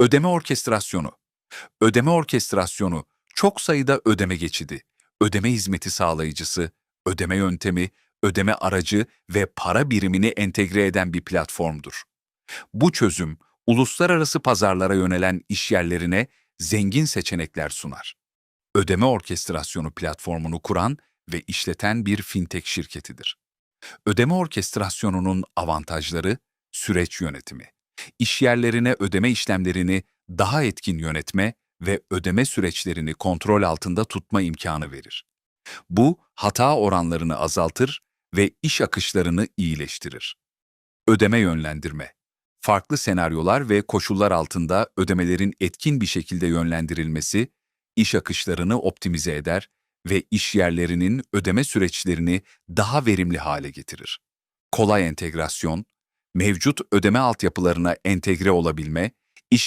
Ödeme orkestrasyonu. Ödeme orkestrasyonu çok sayıda ödeme geçidi, ödeme hizmeti sağlayıcısı, ödeme yöntemi, ödeme aracı ve para birimini entegre eden bir platformdur. Bu çözüm, uluslararası pazarlara yönelen işyerlerine zengin seçenekler sunar. Ödeme orkestrasyonu platformunu kuran ve işleten bir fintech şirketidir. Ödeme orkestrasyonunun avantajları, süreç yönetimi. İşyerlerine ödeme işlemlerini daha etkin yönetme ve ödeme süreçlerini kontrol altında tutma imkanı verir. Bu, hata oranlarını azaltır ve iş akışlarını iyileştirir. Ödeme yönlendirme. Farklı senaryolar ve koşullar altında ödemelerin etkin bir şekilde yönlendirilmesi, iş akışlarını optimize eder ve iş yerlerinin ödeme süreçlerini daha verimli hale getirir. Kolay entegrasyon, mevcut ödeme altyapılarına entegre olabilme